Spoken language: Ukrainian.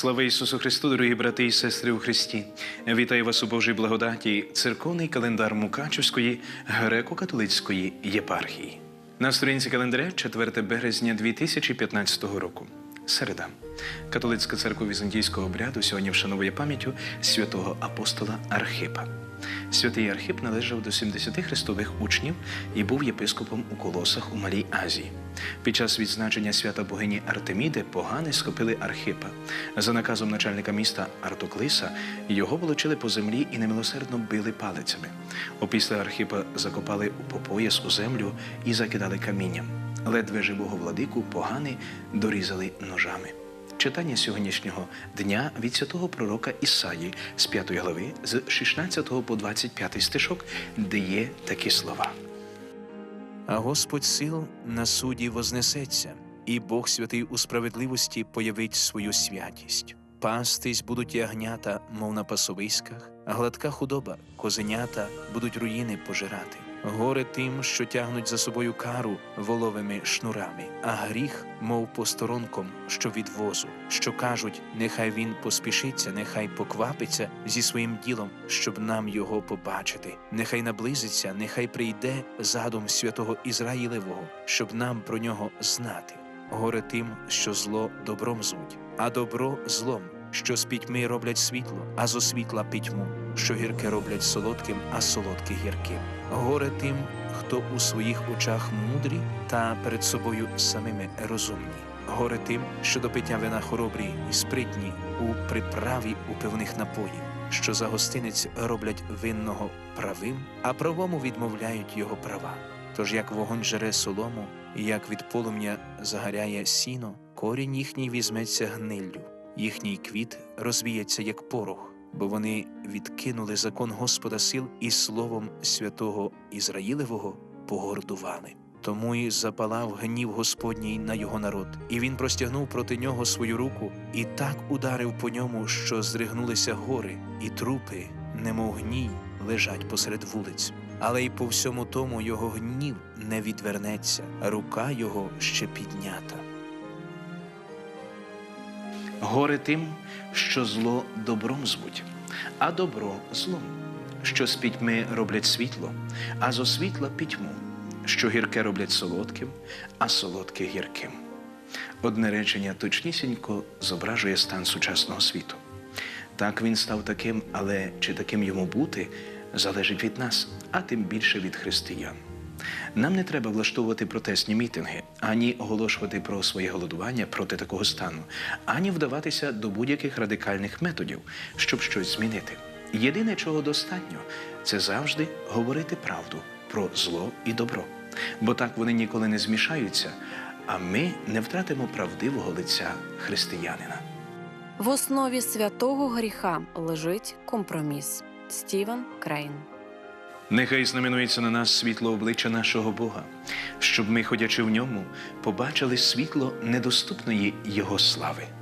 Слава Ісусу Христу, дорогі брати і сестри у Христі! Вітаю вас у Божій благодаті, церковний календар Мукачівської греко-католицької єпархії. На сторінці календаря 4 березня 2015 року. Середа. Католицька церква візантійського обряду сьогодні вшановує пам'яттю святого апостола Архипа. Святий Архип належав до 70 хрестових учнів і був єпископом у Колосах у Малій Азії. Під час відзначення свята богині Артеміди погани схопили Архипа. За наказом начальника міста Артоклиса його волочили по землі і немилосердно били палицями. Опісля Архипа закопали по пояс у землю і закидали камінням. Ледве живого владику погани дорізали ножами. Читання сьогоднішнього дня від святого пророка Ісаї з 5 глави з 16 по 25 стишок, де є такі слова. А Господь сил на суді вознесеться, і Бог святий у справедливості появить свою святість. Пастись будуть ягнята, мов на пасовиськах, гладка худоба, козенята будуть руїни пожирати. Горе тим, що тягнуть за собою кару воловими шнурами, а гріх, мов посторонком, що від возу, що кажуть, нехай він поспішиться, нехай поквапиться зі своїм ділом, щоб нам його побачити. Нехай наблизиться, нехай прийде задум святого Ізраїлевого, щоб нам про нього знати. Горе тим, що зло добром звуть, а добро злом, що з пітьми роблять світло, а зо світла пітьму, що гірке роблять солодким, а солодке гірким. Горе тим, хто у своїх очах мудрі та перед собою самими розумні. Горе тим, що до пиття вина хоробрі і спритні у приправі у певних напоїв, що за гостинець роблять винного правим, а правому відмовляють його права. Тож як вогонь жере солому, і як від полум'я загаряє сіно, корінь їхній візьметься гниллю, їхній квіт розвіється, як порох, бо вони відкинули закон Господа сил і словом святого Ізраїлевого погордували. Тому й запалав гнів Господній на його народ, і він простягнув проти нього свою руку і так ударив по ньому, що здригнулися гори, і трупи, немов гній, лежать посеред вулиць. Але й по всьому тому його гнів не відвернеться, рука його ще піднята. Горе тим, що зло добром звуть, а добро злом, що з пітьми роблять світло, а зо світла пітьму, що гірке роблять солодким, а солодке гірким. Одне речення точнісінько зображує стан сучасного світу. Так він став таким, але чи таким йому бути залежить від нас, а тим більше від християн. Нам не треба влаштовувати протестні мітинги, ані оголошувати про своє голодування проти такого стану, ані вдаватися до будь-яких радикальних методів, щоб щось змінити. Єдине, чого достатньо, це завжди говорити правду про зло і добро, бо так вони ніколи не змішаються, а ми не втратимо правдивого лиця християнина. В основі святого гріха лежить компроміс. Стівен Крейн. Нехай знаменується на нас світло обличчя нашого Бога, щоб ми, ходячи в ньому, побачили світло недоступної Його слави.